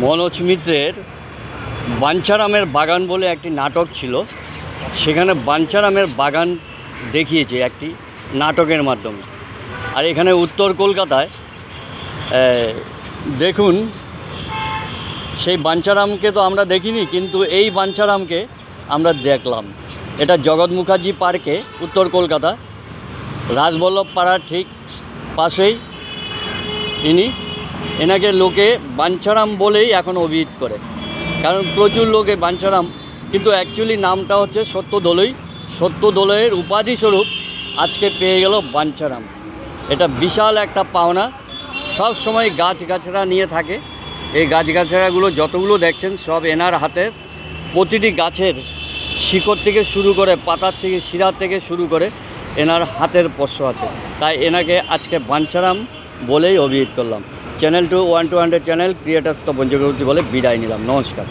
মনোজ মিত্রের বাঞ্ছারামের বাগান বলে একটি নাটক ছিল। সেখানে বাঞ্ছারামের বাগান দেখিয়েছে একটি নাটকের মাধ্যমে। আর এখানে উত্তর কলকাতায় দেখুন, সেই বাঞ্ছারামকে তো আমরা দেখিনি, কিন্তু এই বাঞ্ছারামকে আমরা দেখলাম। এটা জগৎ মুখার্জি পার্কে, উত্তর কলকাতা। রাজবল্লভ পাড়ার ঠিক পাশেই। ইনি এনাকে লোকে বাঞ্ছারাম বলেই এখন অভিহিত করে। কারণ প্রচুর লোকে বাঞ্ছারাম, কিন্তু অ্যাকচুয়ালি নামটা হচ্ছে সত্য দোলই সত্য দোলয়ের উপাধি স্বরূপ আজকে পেয়ে গেল বাঞ্ছারাম। এটা বিশাল একটা পাওনা। সব সময় গাছ গাছড়া নিয়ে থাকে। এই গাছ গাছড়াগুলো যতগুলো দেখছেন সব এনার হাতের প্রতিটি গাছের শিকড় থেকে শুরু করে পাতা থেকে শিরা থেকে শুরু করে এনার হাতের পোষ্য আছে। তাই এনাকে আজকে বাঞ্ছারাম বলেই অভিহিত করলাম। Channel two one two hundred channel creators তো বঞ্চকবর্তী বলে বিদায় নিলাম নমস্কার